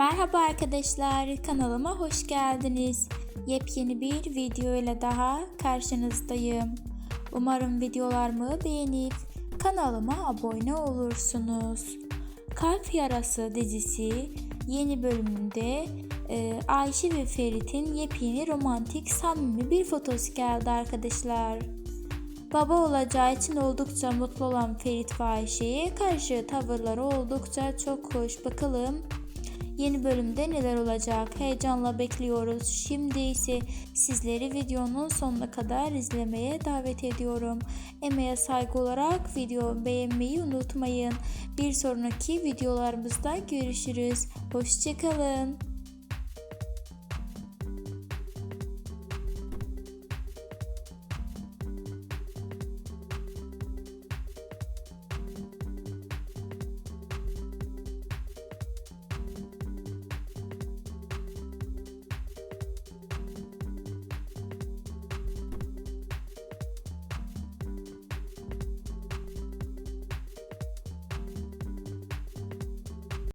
Merhaba arkadaşlar, kanalıma hoş geldiniz. Yepyeni bir video ile daha karşınızdayım. Umarım videolarımı beğenip kanalıma abone olursunuz. Kalp Yarası dizisi yeni bölümünde e, Ayşe ve Ferit'in yepyeni romantik samimi bir fotosu geldi arkadaşlar. Baba olacağı için oldukça mutlu olan Ferit ve Ayşe'ye karşı tavırları oldukça çok hoş. Bakalım yeni bölümde neler olacak? Heyecanla bekliyoruz. Şimdi ise sizleri videonun sonuna kadar izlemeye davet ediyorum. Emeğe saygı olarak video beğenmeyi unutmayın. Bir sonraki videolarımızda görüşürüz. Hoşçakalın.